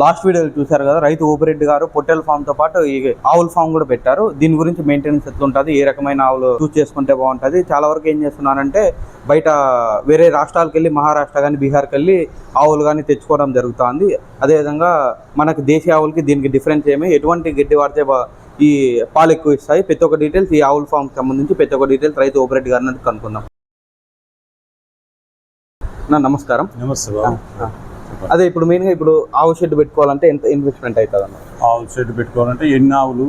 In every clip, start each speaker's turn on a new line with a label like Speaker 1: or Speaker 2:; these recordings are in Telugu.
Speaker 1: లాస్ట్ వీడియోలో చూశారు కదా రైతు ఓపిరెడ్డి గారు పొట్టెల ఫామ్తో పాటు ఈ ఆవుల ఫామ్ కూడా పెట్టారు. దీని గురించి మెయింటెనెన్స్ ఉంటుంది ఏ రకమైన ఆవులు చూస్ చేసుకుంటే బాగుంటుంది? చాలా వరకు ఏం చేస్తున్నారంటే బయట వేరే రాష్ట్రాలకు వెళ్ళి మహారాష్ట్ర కానీ బీహార్కి వెళ్ళి ఆవులు కానీ తెచ్చుకోవడం జరుగుతుంది. అదేవిధంగా మనకు దేశీయ ఆవులకి దీనికి డిఫరెన్స్ ఏమి? ఎటువంటి గడ్డి వాడితే ఈ పాలు ఎక్కువ ఇస్తాయి. ప్రతి ఒక్క డీటెయిల్స్ ఈ ఆవుల ఫామ్కి సంబంధించి ప్రతి ఒక్క డీటెయిల్స్ రైతు ఓపిరెడ్డి గారిని కనుక్కుందాం. నమస్కారం.
Speaker 2: నమస్తే.
Speaker 1: అదే ఇప్పుడు మెయిన్గా ఇప్పుడు ఆవు షెడ్ పెట్టుకోవాలంటే ఎంత ఇన్వెస్ట్మెంట్ అవుతుంది అన్న
Speaker 2: ఆవుల షెడ్ పెట్టుకోవాలంటే ఎన్ని ఆవులు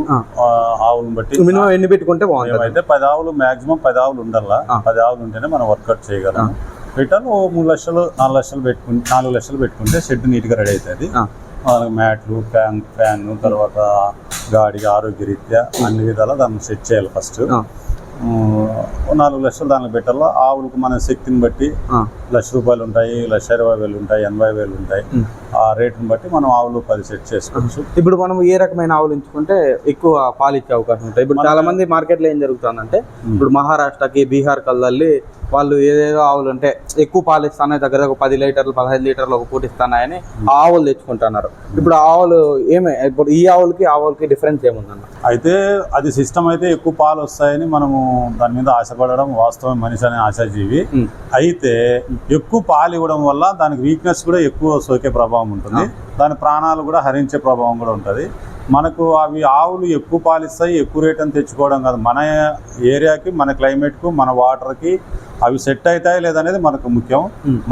Speaker 2: ఆవులను బట్టి?
Speaker 1: మినిమం ఎన్ని పెట్టుకుంటే బాగుంటుంది.
Speaker 2: మేమైతే పది ఆవులు మాక్సిమం పది ఆవులు ఉండాలా. పది ఆవులు ఉంటేనే మనం వర్కౌట్ చేయగలం. పెట్టాలి ఓ మూడు లక్షలు నాలుగు లక్షలు పెట్టుకుంటే నాలుగు లక్షలు పెట్టుకుంటే షెడ్ నీట్గా రెడీ అవుతుంది. వాళ్ళకి మ్యాట్లు ఫ్యాన్ ఫ్యాన్ తర్వాత గాడి ఆరోగ్య రీత్యా అన్ని విధాలా దాన్ని సెట్ చేయాలి ఫస్ట్. నాలుగు లక్షలు దానికి పెట్టాలా ఆవులకు మన శక్తిని బట్టి. లక్ష రూపాయలు ఉంటాయి లక్ష ఇరవై వేలు ఉంటాయి ఎనభై వేలు ఉంటాయి. ఆ రేటుని బట్టి మనం ఆవులు పది సెట్ చేసుకోవచ్చు
Speaker 1: ఇప్పుడు మనం ఏ రకమైన ఆవులు ఎంచుకుంటే ఎక్కువ పాలు ఇచ్చే అవకాశం ఉంటాయి ఇప్పుడు చాలా మంది మార్కెట్లో ఏం జరుగుతుందంటే. ఇప్పుడు మహారాష్ట్రకి బీహార్ కల్దల్లి వాళ్ళు ఏదేదో ఆవులు అంటే ఎక్కువ పాలు ఇస్తానే దగ్గర ఒక పది లీటర్లు పదహైదు లీటర్లు ఒక పూట ఇస్తానాయని ఆ ఆవులు తెచ్చుకుంటున్నారు. ఇప్పుడు ఆవులు ఏమే ఇప్పుడు ఈ ఆవులకి ఆవులకి డిఫరెన్స్ ఏముందన్న?
Speaker 2: అయితే అది సిస్టమ్ అయితే ఎక్కువ పాలు వస్తాయని మనము దాని మీద ఆశపడడం వాస్తవం మనిషి అనే ఆశాజీవి. అయితే ఎక్కువ పాలు ఇవ్వడం వల్ల దానికి వీక్నెస్ కూడా ఎక్కువ సోకే ప్రభావం ఉంటుంది. దాని ప్రాణాలు కూడా హరించే ప్రభావం కూడా ఉంటుంది. మనకు అవి ఆవులు ఎక్కువ పాలు ఇస్తాయి ఎక్కువ రేట్ అని తెచ్చుకోవడం కాదు మన ఏరియాకి మన క్లైమేట్కు మన వాటర్కి అవి సెట్ అవుతాయి లేదనేది మనకు ముఖ్యం.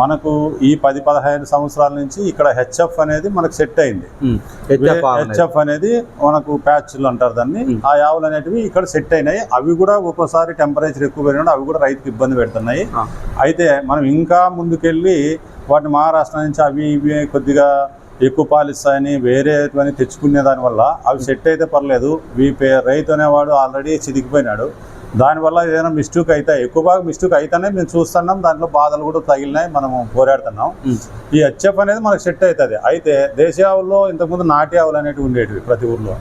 Speaker 2: మనకు ఈ పది పదహైదు సంవత్సరాల నుంచి ఇక్కడ హెచ్ఎఫ్ అనేది మనకు సెట్ అయింది
Speaker 1: హెచ్ఎఫ్ అనేది.
Speaker 2: మనకు ప్యాచ్లు అంటారు దాన్ని. ఆ ఆవులు అనేటివి ఇక్కడ సెట్ అయినాయి అవి కూడా ఒక్కోసారి టెంపరేచర్ ఎక్కువ పెరిగినప్పుడు అవి కూడా రైతుకి ఇబ్బంది పెడుతున్నాయి. అయితే మనం ఇంకా ముందుకెళ్ళి వాటిని మహారాష్ట్ర నుంచి అవి ఇవి కొద్దిగా ఎక్కువ పాలు ఇస్తాయని వేరేవని తెచ్చుకునే దాని వల్ల అవి సెట్ అయితే పర్లేదు. వీ పే రైతు అనేవాడు ఆల్రెడీ చిదికిపోయినాడు దానివల్ల ఏదైనా మిస్టేక్ అవుతాయి ఎక్కువ బాగా మిస్టేక్ అయితేనే మేము చూస్తున్నాం. దాంట్లో బాధలు కూడా తగిలినాయి. మనము పోరాడుతున్నాం. ఈ హెచ్ఎఫ్ అనేది మనకు సెట్ అవుతుంది. అయితే దేశీయ ఆవుల్లో ఇంతకుముందు నాటి ఆవులు అనేటివి ఉండేటివి ప్రతి ఊర్లో.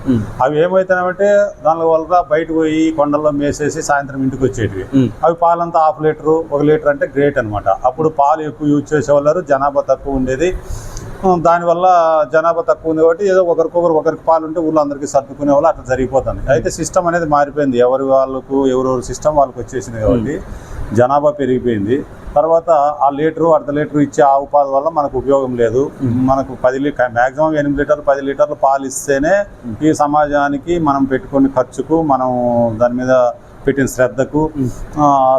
Speaker 2: అవి ఏమవుతాయంటే దాని వల్ల బయటకు పోయి కొండల్లో మేసేసి సాయంత్రం ఇంటికి వచ్చేటివి. అవి పాలంతా హాఫ్ లీటరు ఒక లీటర్ అంటే గ్రేట్ అన్నమాట. అప్పుడు పాలు ఎక్కువ యూజ్ చేసేవాళ్ళు జనాభా తక్కువ ఉండేది. దానివల్ల జనాభా తక్కువ ఉంది కాబట్టి ఏదో ఒకరికొకరు ఒకరికి పాలు ఉంటే ఊళ్ళో అందరికీ సర్దుకునే వాళ్ళు అట్లా జరిగిపోతుంది. అయితే సిస్టమ్ అనేది మారిపోయింది. ఎవరి వాళ్ళకు ఎవరెవరు సిస్టమ్ వాళ్ళకి వచ్చేసింది కాబట్టి జనాభా పెరిగిపోయింది. తర్వాత ఆ లీటరు అర్ధ లీటరు ఇచ్చే ఆవు పాలు వల్ల మనకు ఉపయోగం లేదు. మనకు పది లీటర్ మాక్సిమం ఎనిమిది లీటర్లు పది లీటర్లు పాలు ఇస్తేనే ఈ సమాజానికి మనం పెట్టుకునే ఖర్చుకు మనం దాని మీద పెట్టిన శ్రద్ధకు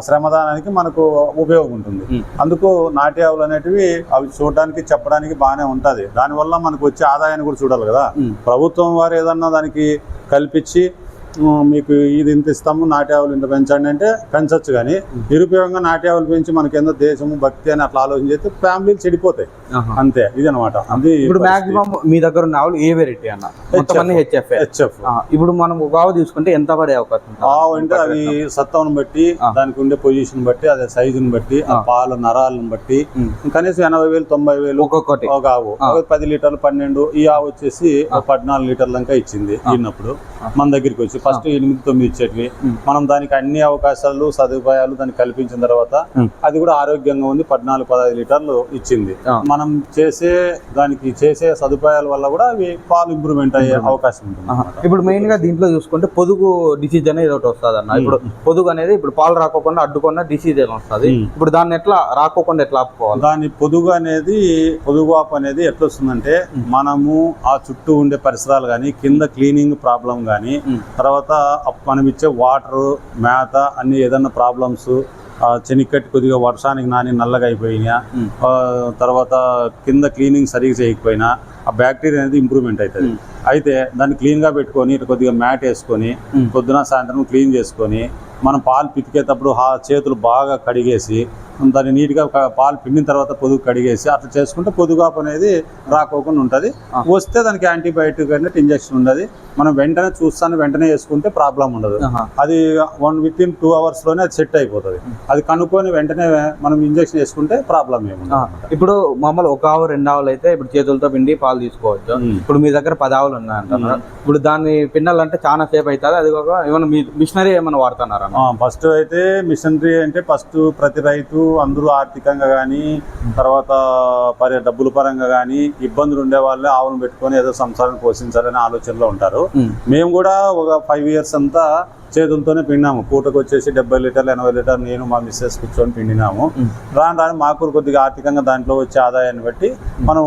Speaker 2: శ్రమదానానికి మనకు ఉపయోగం ఉంటుంది. అందుకు నాటి ఆవులు అనేటివి అవి చూడడానికి చెప్పడానికి బాగానే ఉంటుంది దానివల్ల మనకు వచ్చే ఆదాయాన్ని కూడా చూడాలి కదా. ప్రభుత్వం వారు ఏదన్నా దానికి కల్పించి మీకు ఇది ఇంత ఇస్తాము నాటి ఆవులు ఇంత పెంచండి అంటే పెంచొచ్చు కానీ నిరుపయోగంగా నాటి ఆవులు పెంచి మనకేందో దేశము భక్తి అని అట్లా ఆలోచన చేస్తే ఫ్యామిలీలు చెడిపోతాయి. అంతే ఇది అనమాట అది
Speaker 1: ఇప్పుడు మాక్సిమం మీ దగ్గర ఉన్న ఆవులు ఏ వెరైటీ అన్న? మొత్తం హెచ్ఎఫ్
Speaker 2: హెచ్ఎఫ్
Speaker 1: ఇప్పుడు మనం ఒక ఆవు తీసుకుంటే ఎంత పడే అవకాశం?
Speaker 2: ఆవు అంటే అవి సత్తాను బట్టి. దానికి ఉండే పొజిషన్ బట్టి అదే సైజుని బట్టి ఆ. పాల నరాలను బట్టి. కనీసం ఎనభై వేలు తొంభై వేలు
Speaker 1: ఒక్కొక్కటి.
Speaker 2: ఒక ఆవు. పది లీటర్లు పన్నెండు ఈ ఆవు వచ్చేసి పద్నాలుగు లీటర్ల దాకా ఇచ్చింది ఇన్నప్పుడు మన దగ్గరికి వచ్చి ఫస్ట్ ఎనిమిది తొమ్మిది ఇచ్చేటివి. మనం దానికి అన్ని అవకాశాలు సదుపాయాలు దానికి కల్పించిన తర్వాత. అది కూడా ఆరోగ్యంగా ఉంది పద్నాలుగు పదహైదు లీటర్లు ఇచ్చింది. మనం చేసే దానికి చేసే సదుపాయాల వల్ల కూడా అవి పాలు ఇంప్రూవ్మెంట్ అయ్యే అవకాశం ఉంటుంది.
Speaker 1: ఇప్పుడు మెయిన్గా దీంట్లో చూసుకుంటే పొదుగు డిసీజ్ అనేది ఒకటి వస్తుంది అన్న ఇప్పుడు పొదుగు అనేది ఇప్పుడు పాలు రాకోకుండా అడ్డుకున్న డిసీజ్ వస్తుంది. ఇప్పుడు దాన్ని ఎట్లా రాకోకుండా ఎట్లా ఆపుకోవాలి
Speaker 2: దాని పొదుగు అనేది పొదుగువాపు అనేది ఎట్లా వస్తుందంటే మనము ఆ చుట్టూ ఉండే పరిసరాలు కానీ కింద క్లీనింగ్ ప్రాబ్లం కానీ
Speaker 1: ఉం.
Speaker 2: తర్వాత మనం ఇచ్చే వాటర్ మేత అన్ని ఏదన్నా ప్రాబ్లమ్స్ చెనిక్కట్టి కొద్దిగా వర్షానికి నాని నల్లగా అయిపోయినా తర్వాత కింద క్లీనింగ్ సరిగ్గా చేయకపోయినా ఆ బ్యాక్టీరియా అనేది ఇంప్రూవ్మెంట్ అవుతుంది. అయితే దాన్ని క్లీన్గా పెట్టుకొని కొద్దిగా మ్యాట్ వేసుకొని. పొద్దున సాయంత్రం క్లీన్ చేసుకొని మనం పాలు పితికేటప్పుడు చేతులు బాగా కడిగేసి దాన్ని నీట్గా పాలు పిండిన తర్వాత పొదుగు కడిగేసి అట్లా చేసుకుంటే పొదుగాపు అనేది రాకోకుండా ఉంటుంది. వస్తే దానికి యాంటీబయాటిక్ అనేది ఇంజెక్షన్ ఉండదు. మనం వెంటనే చూస్తాను వెంటనే వేసుకుంటే ప్రాబ్లం ఉండదు. అది వన్ విత్ ఇన్ టూ అవర్స్లోనే అది సెట్ అయిపోతుంది. అది కనుక్కొని వెంటనే మనం ఇంజెక్షన్ వేసుకుంటే ప్రాబ్లం
Speaker 1: ఆ,
Speaker 2: ఏముండదు
Speaker 1: ఇప్పుడు మామూలు ఒక ఆవు రెండు ఆవులు అయితే ఇప్పుడు చేతులతో పిండి పాలు తీసుకోవచ్చు. ఇప్పుడు మీ దగ్గర పది ఆవులు ఉన్నాయంటున్నారు. ఇప్పుడు దాన్ని పిండాలంటే చాలా సేపు అవుతుంది అది కాక ఏమైనా మీ మిషనరీ ఏమైనా వాడుతున్నారా?
Speaker 2: ఫస్ట్ అయితే మిషనరీ అంటే ఫస్ట్ ప్రతి రైతు అందరూ ఆర్థికంగా కానీ తర్వాత పరి డబ్బుల పరంగా కానీ ఇబ్బందులు ఉండే వాళ్ళే ఆవును పెట్టుకొని ఏదో సంసారాన్ని పోషించాలనే ఆలోచనలో ఉంటారు. మేము కూడా ఒక ఫైవ్ ఇయర్స్ అంతా చేతులతోనే పిండినాము. పూటకు వచ్చేసి డెబ్బై లీటర్లు ఎనభై లీటర్లు నేను మా మిస్సెస్ కూర్చొని పిండినాము. రాను రాను మాకు కొద్దిగా ఆర్థికంగా దాంట్లో వచ్చే ఆదాయాన్ని బట్టి మనం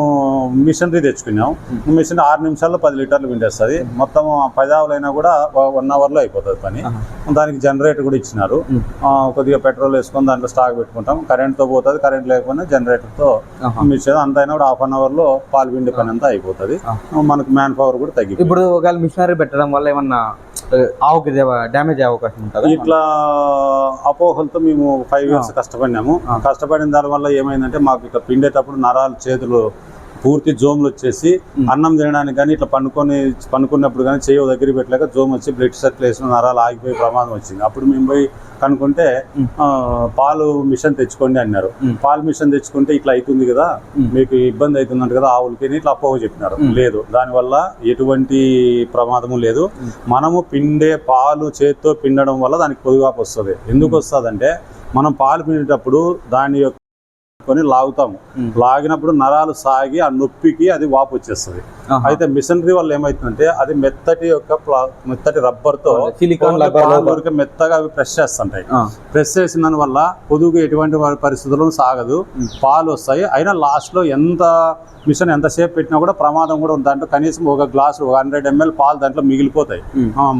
Speaker 2: మిషనరీ తెచ్చుకున్నాం మిషన్ ఆరు నిమిషాల్లో పది లీటర్లు పిండేస్తుంది. మొత్తం పది ఆవులైనా కూడా వన్ అవర్లో అయిపోతుంది పని. దానికి జనరేటర్ కూడా ఇచ్చినారు. కొద్దిగా పెట్రోల్ వేసుకొని దాంట్లో స్టాక్ పెట్టుకుంటాం. కరెంట్తో పోతుంది కరెంట్ లేకపోయినా జనరేటర్తో. మిషన్ అంత అయినా కూడా హాఫ్ అన్ అవర్లో పాలు పిండి పని అంతా అయిపోతుంది. మనకు మ్యాన్ పవర్ కూడా తగ్గిపోతుంది
Speaker 1: ఇప్పుడు ఒకవేళ మిషనరీ పెట్టడం వల్ల ఏమన్నా ఆవుకి డ్యామేజ్ అయ్యే అవకాశం ఉంటుందా?
Speaker 2: ఇట్లా అపోహలతో మేము ఫైవ్ ఇయర్స్ కష్టపడినాము. కష్టపడిన దాని వల్ల ఏమైందంటే మాకు ఇట్లా పిండేటప్పుడు నరాలు చేతులు పూర్తి జోములు వచ్చేసి. అన్నం తినడానికి కానీ ఇట్లా పండుకొని పండుకున్నప్పుడు కానీ చేయ దగ్గర పెట్టలేక జోమ్ వచ్చి బ్లడ్ సర్క్యులేషన్ నరాలు ఆగిపోయే ప్రమాదం వచ్చింది అప్పుడు మేము పోయి. ఆ, పాలు మిషన్ తెచ్చుకోండి అన్నారు. పాలు మిషన్ తెచ్చుకుంటే ఇట్లా అవుతుంది కదా. మీకు ఇబ్బంది అవుతుందంట కదా ఆవులకి ఇట్లా అపోహ చెప్పినారు. లేదు దానివల్ల ఎటువంటి ప్రమాదము లేదు. మనము పిండే పాలు చేత్తో పిండడం వల్ల దానికి పొదుగాపు వస్తుంది ఎందుకు వస్తుందంటే మనం పాలు పిండేటప్పుడు దాని యొక్క కొని లాగుతాము. లాగినప్పుడు నరాలు సాగి ఆ నొప్పికి అది వాపు వచ్చేస్తుంది. అయితే మిషనరీ వల్ల ఏమవుతుందంటే అది మెత్తటి యొక్క మెత్తటి
Speaker 1: రబ్బర్
Speaker 2: పాలు ఊరికే మెత్తగా అవి ప్రెస్ చేస్తుంటాయి. ప్రెస్ చేసిన దాని వల్ల పొదుగు ఎటువంటి పరిస్థితుల్లో సాగదు. పాలు వస్తాయి. అయినా లాస్ట్లో ఎంత మిషన్ ఎంతసేపు పెట్టినా కూడా ప్రమాదం కూడా ఉంది. దాంట్లో కనీసం ఒక గ్లాసు ఒక హండ్రెడ్ ఎంఎల్ పాలు దాంట్లో మిగిలిపోతాయి.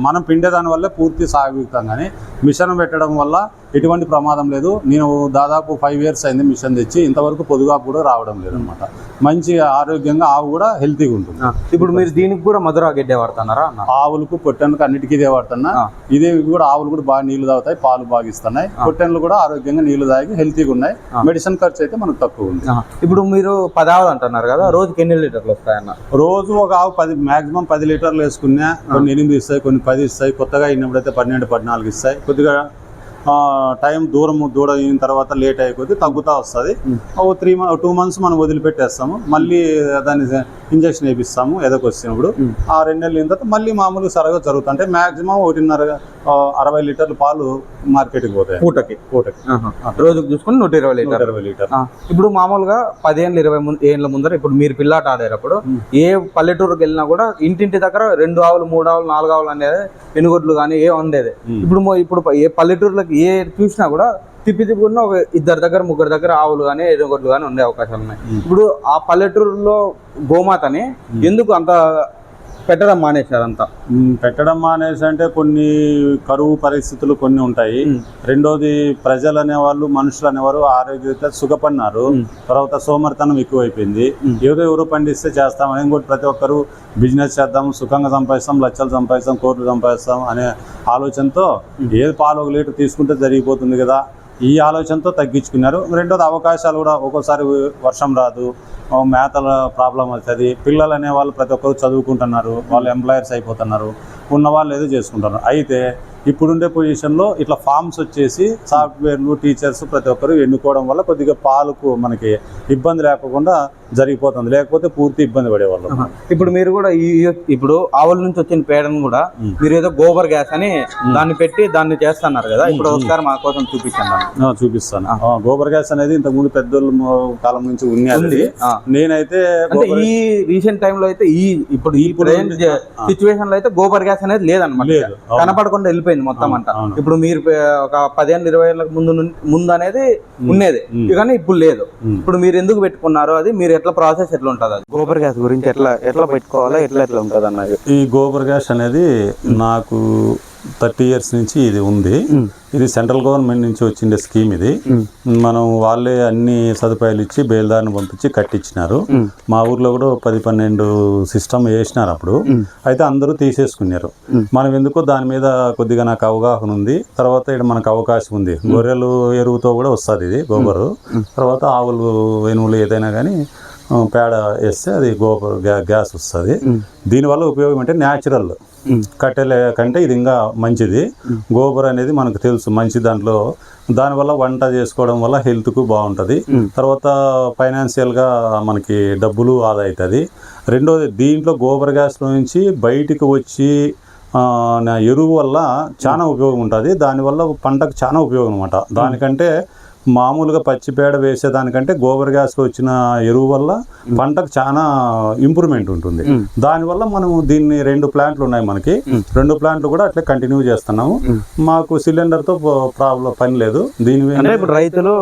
Speaker 2: మనం పిండే దాని వల్లే పూర్తి సాగుతాం కానీ మిషన్ పెట్టడం వల్ల ఎటువంటి ప్రమాదం లేదు. నేను దాదాపు ఫైవ్ ఇయర్స్ అయింది మిషన్ తెచ్చి ఇంతవరకు పొదుగా కూడా రావడం లేదు అనమాట మంచి ఆరోగ్యంగా ఆవు కూడా హెల్తీగా ఉంటుంది.
Speaker 1: ఇప్పుడు మీరు దీనికి కూడా మధురా గడ్డే వాడుతున్నారా
Speaker 2: ఆవులకు పొట్టెన్లకు అన్నిటికీ ఇదే వాడుతున్నా. ఇదే కూడా ఆవులు కూడా బాగా నీళ్ళు తాగుతాయి పాలు బాగా ఇస్తున్నాయి. పొట్టెన్లు కూడా ఆరోగ్యంగా నీళ్ళు తాగి హెల్తీగా ఉన్నాయి. మెడిసిన్ ఖర్చు అయితే మనకు తక్కువ ఉంది.
Speaker 1: ఇప్పుడు మీరు పదావలు అంటున్నారు కదా రోజుకి ఎన్ని లీటర్లు వస్తాయన్న?
Speaker 2: రోజు ఒక ఆవు పది మాక్సిమం పది లీటర్లు వేసుకున్నా కొన్ని ఎనిమిది ఇస్తాయి కొన్ని పది ఇస్తాయి. కొత్తగా అయినప్పుడైతే పన్నెండు పద్నాలుగు ఇస్తాయి. కొద్దిగా టైం దూరం దూడ అయిన తర్వాత లేట్ అయిపోతే తగ్గుతా వస్తుంది. ఓ త్రీ మంత్ టూ మంత్స్ మనం వదిలిపెట్టేస్తాము మళ్ళీ దాన్ని ఇంజక్షన్ వేపిస్తాము ఎదకు వచ్చినప్పుడు
Speaker 1: ఉమ్.
Speaker 2: ఆ రెండు నెలలు అయిన తర్వాత మళ్ళీ మామూలుగా సరగా జరుగుతుంది అంటే మాక్సిమం ఒకటిన్నర అరవై లీటర్ల పాలు మార్కెట్కి పోతాయి.
Speaker 1: పూటకి.
Speaker 2: పూటకి.
Speaker 1: రోజుకి చూసుకుని నూట ఇరవై లీటర్
Speaker 2: ఇరవై లీటర్
Speaker 1: ఇప్పుడు మామూలుగా పదిహేను ఇరవై ఏళ్ళ ముందర ఇప్పుడు మీరు పిల్లాట ఆడేటప్పుడు. ఏ పల్లెటూరుకి వెళ్ళినా కూడా ఇంటింటి దగ్గర రెండు ఆవులు మూడు ఆవులు నాలుగు ఆవులు అనేది ఎనుగొడ్లు కానీ ఏ ఉండేది. ఇప్పుడు ఇప్పుడు ఏ పల్లెటూరులకు ఏ చూసినా కూడా తిప్పి తిప్పుకున్న ఒక ఇద్దరి దగ్గర ముగ్గురు దగ్గర ఆవులు కానీ ఎనుగొడ్లు కానీ ఉండే అవకాశాలు ఉన్నాయి. ఇప్పుడు ఆ పల్లెటూరులో గోమాతని ఎందుకు అంత పెట్టడం మానేశారు అంతా.
Speaker 2: ఉమ్, పెట్టడం మానేసి అంటే కొన్ని కరువు పరిస్థితులు కొన్ని ఉంటాయి. రెండోది ప్రజలు అనేవాళ్ళు మనుషులు అనేవారు ఆరోగ్యత సుఖపడినారు. తర్వాత సోమరితనం ఎక్కువైపోయింది. ఏదో ఎవరు పండిస్తే చేస్తాం. ఇంకోటి ప్రతి ఒక్కరు బిజినెస్ చేద్దాం సుఖంగా సంపాదిస్తాం లక్షలు సంపాదిస్తాం కోట్లు సంపాదిస్తాం అనే ఆలోచనతో ఏది పాలు ఒక లీటర్ తీసుకుంటే జరిగిపోతుంది కదా. ఈ ఆలోచనతో తగ్గించుకున్నారు. రెండోది అవకాశాలు కూడా ఒక్కోసారి వర్షం రాదు మేతల ప్రాబ్లం అవుతుంది. పిల్లలు అనే వాళ్ళు ప్రతి ఒక్కరు చదువుకుంటున్నారు వాళ్ళు ఎంప్లాయర్స్ అయిపోతున్నారు ఉన్న వాళ్ళు ఏదో చేసుకుంటున్నారు. అయితే ఇప్పుడుండే పొజిషన్లో ఇట్లా ఫామ్స్ వచ్చేసి సాఫ్ట్వేర్లు టీచర్స్ ప్రతి ఒక్కరు ఎన్నుకోవడం వల్ల కొద్దిగా పాలకు మనకి ఇబ్బంది లేకుండా జరిగిపోతుంది లేకపోతే పూర్తి ఇబ్బంది పడేవాళ్ళం.
Speaker 1: ఇప్పుడు మీరు కూడా ఈ ఇప్పుడు ఆవుల నుంచి వచ్చిన పేడను కూడా. మీరు ఏదో గోబర్ గ్యాస్ అని దాన్ని పెట్టి దాన్ని చేస్తున్నారు కదా ఇప్పుడు ఒకసారి మా కోసం.
Speaker 2: ఆ, చూపిస్తాను గోబర్ గ్యాస్ అనేది ఇంతకుముందు పెద్దోళ్ళ మొ- కాలం నుంచి. ఉన్నది. నేనైతే
Speaker 1: అంటే ఈ రీసెంట్ టైంలో అయితే ఈ ఇప్పుడు ఈ. సిచ్యువేషన్లో అయితే గోబర్ గ్యాస్ అనేది లేదన్నమాట
Speaker 2: లేదు అవును.
Speaker 1: కనపడకుండా వెళ్ళిపోయింది మొత్తం అంతా
Speaker 2: అవును.
Speaker 1: ఇప్పుడు మీరు ఒక పదిహేను ఇరవై ఏళ్ళ ముందు ముందు అనేది ఉండేది. కానీ ఇప్పుడు లేదు. ఇప్పుడు మీరు ఎందుకు పెట్టుకున్నారు అది మీరు ఎట్లా ప్రాసెస్ ఎట్లా ఉంటుంది అది? గోబర్ గ్యాస్ గురించి ఎట్లా ఎట్లా పెట్టుకోవాలా ఎట్లా ఎట్లా ఉంటుంది అన్నది.
Speaker 2: ఈ గోబర్ గ్యాస్ అనేది నాకు థర్టీ ఇయర్స్ నుంచి ఇది ఉంది. ఇది సెంట్రల్ గవర్నమెంట్ నుంచి వచ్చిండే స్కీమ్ ఇది. మనం వాళ్ళే అన్ని సదుపాయాలు ఇచ్చి బేల్దారిని పంపించి కట్టించినారు. మా ఊర్లో కూడా పది పన్నెండు సిస్టమ్ వేసినారు అప్పుడు. అయితే అందరూ తీసేసుకున్నారు. మనం ఎందుకో దాని మీద కొద్దిగా నాకు అవగాహన ఉంది. తర్వాత ఇక్కడ మనకు అవకాశం ఉంది. గొర్రెలు ఎరువుతో కూడా వస్తుంది ఇది గోబరు. తర్వాత ఆవులు ఎనువులు ఏదైనా కానీ పేడ వేస్తే అది గోబర్ గ్యా- గ్యాస్ వస్తుంది. దీనివల్ల ఉపయోగం అంటే న్యాచురల్. కట్టెల కంటే ఇది ఇంకా మంచిది. గోబర్ అనేది మనకు తెలుసు మంచి దాంట్లో. దానివల్ల వంట చేసుకోవడం వల్ల హెల్త్కు బాగుంటుంది. తర్వాత ఫైనాన్షియల్గా మనకి డబ్బులు ఆదా అవుతుంది రెండోది దీంట్లో గోబర్ గ్యాస్లో నుంచి బయటికి వచ్చి ఎరువు వల్ల చాలా ఉపయోగం ఉంటుంది. దానివల్ల పంటకు చాలా ఉపయోగం అనమాట దానికంటే మామూలుగా పచ్చి పేడ వేసేదానికంటే గోబర్ గ్యాస్లో వచ్చిన ఎరువు వల్ల పంటకు చాలా ఇంప్రూవ్మెంట్ ఉంటుంది. దానివల్ల మనం దీన్ని రెండు ప్లాంట్లు ఉన్నాయి మనకి. రెండు ప్లాంట్లు కూడా అట్లే కంటిన్యూ చేస్తున్నాము. మాకు సిలిండర్తో ప్రాబ్లం పని లేదు. దీని
Speaker 1: రైతులు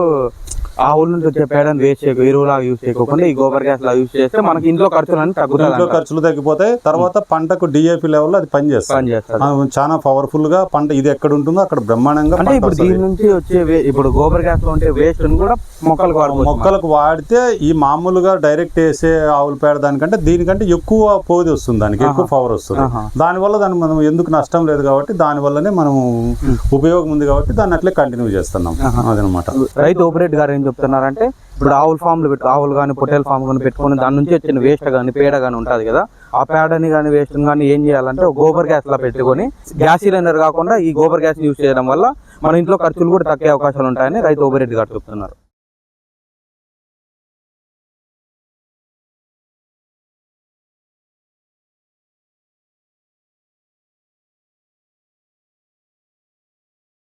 Speaker 1: ఆవుల నుంచి వచ్చే పేడని వేస్ట్ చేయకు ఎరువులాగా యూజ్ చేయకుండా ఈ గోబర్ గ్యాస్ లాగా యూజ్ చేస్తే మనకి ఇంట్లో ఖర్చులన్నీ
Speaker 2: ఇంట్లో
Speaker 1: తగ్గుతుంది
Speaker 2: ఖర్చులు తగ్గిపోతాయి తర్వాత పంటకు డిఏపి లెవెల్లో అది పని చేస్తుంది.
Speaker 1: పని చేస్తారు
Speaker 2: ఆ, చాలా పవర్ఫుల్గా పంట ఇది ఎక్కడ ఉంటుందో అక్కడ బ్రహ్మాండంగా
Speaker 1: అంటే ఇప్పుడు. దీని నుంచి వచ్చే ఇప్పుడు గోబర్ గ్యాస్లో ఉంటే వేస్ట్ కూడా మొక్కలకు
Speaker 2: మొక్కలకు వాడితే ఈ మామూలుగా డైరెక్ట్ వేసే ఆవుల పేడ దానికంటే దీనికంటే ఎక్కువ పోది వస్తుంది దానికి ఎక్కువ పవర్ వస్తుంది. దానివల్ల దాన్ని మనం ఎందుకు నష్టం లేదు కాబట్టి దాని వల్లనే మనం ఉపయోగం ఉంది కాబట్టి దాన్ని అట్లే కంటిన్యూ చేస్తున్నాం. అదనమాట.
Speaker 1: రైతు ఓపరేట్ గారు చెప్తున్నారంటే ఇప్పుడు ఆవుల ఫామ్లు పెట్టు ఆవులు కానీ పొట్టేల ఫామ్ కానీ పెట్టుకొని దాని నుంచి వచ్చిన వేస్ట్ కానీ పేడ కానీ ఉంటుంది కదా ఆ పేడని కానీ వేస్ట్ కానీ ఏం చేయాలంటే గోబర్ గ్యాస్ లా పెట్టుకొని గ్యాస్ సిలిండర్ కాకుండా ఈ గోబర్ గ్యాస్ యూజ్ చేయడం వల్ల మన ఇంట్లో ఖర్చులు కూడా తగ్గే అవకాశాలు ఉంటాయని రైతు ఓపరేట్ గారు చెప్తున్నారు.